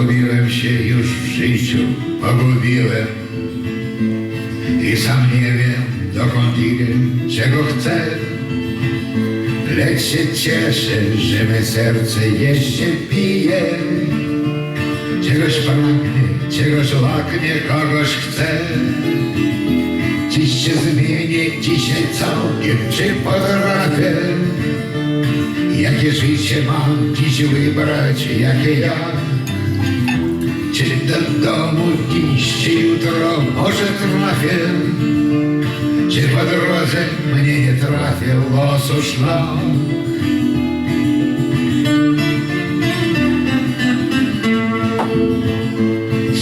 Pogubiłem się już w życiu, pogubiłem I sam nie wiem, dokąd idę, czego chcę. Lecz się cieszę, że me serce jeszcze pije. Czegoś pragnie, czegoś łaknie, kogoś chce. Dziś się zmienię, dzisiaj całkiem, czy potrafię Jakie życie mam dziś wybrać, jakie ja czy do domu dziś, czy jutro może trafię? Czy po drodze mnie nie trafię losu szlak?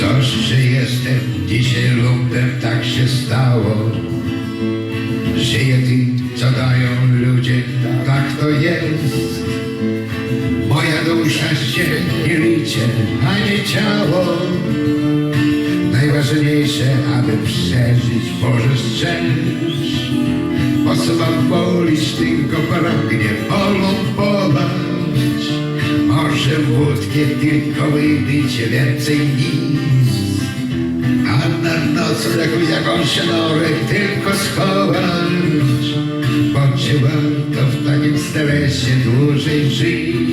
Coś, że jestem dzisiaj lumpem, tak się stało. Żyję tym, co dają ludzie, tak to jest. Liczy, a nie ciało. Najważniejsze, aby przeżyć, Boże szczęść. Osoba bolić, tylko pragnie polą polać. Może wódkę tylko wypić, więcej nic. A na nocleg w jakąś norę tylko schować. Bo czy warto w takim stresie dłużej żyć?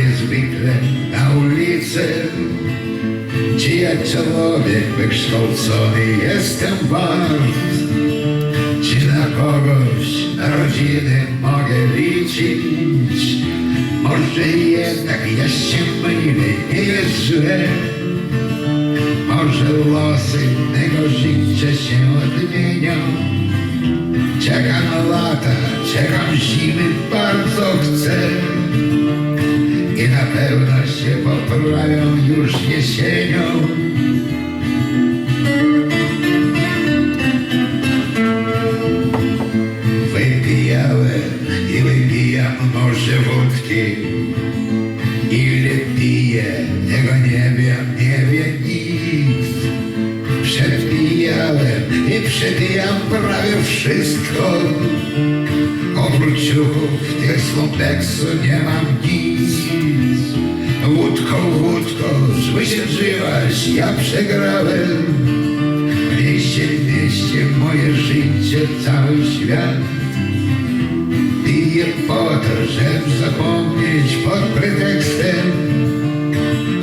Co znajdę zwykle na ulicy. Ja człowiek wykształcony jestem wart? Czy na kogoś, na rodzinę mogę liczyć? Może jednak ja się mylę, nie jest źle. Może losy mego życia się odmienią. Czekam na lata, czekam zimy, pewno się poprawią już jesienią. Wypijałem i wypijam może wódki. Ile piję, tego nie wiem, nie wie nikt. Przepijałem i przepijam prawie wszystko. Oprócz ciuchów, tych slumpeksu nie mam nic. Łódką, łódką, zwyciężyłaś, ja przegrałem. W mieście, w mieście moje życie, cały świat. Piję po to, żeby zapomnieć pod pretekstem,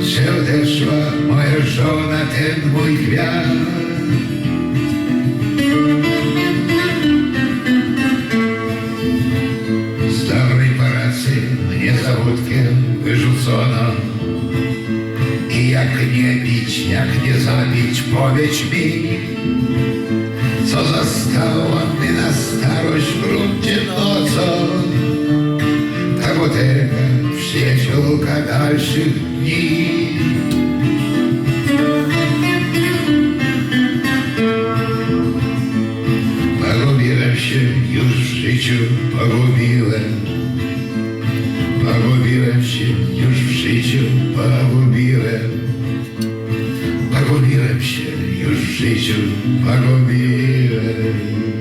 że odeszła moja żona, ten mój pracy mnie za wódkiem wyrzucono. Jak nie bić, jak nie zabić, powiedz mi, co zostało mi na starość w gruncie nocą. Ta butelka, przyjaciółka dalszych dni. Pogubiłem się już w życiu, pogubiłem.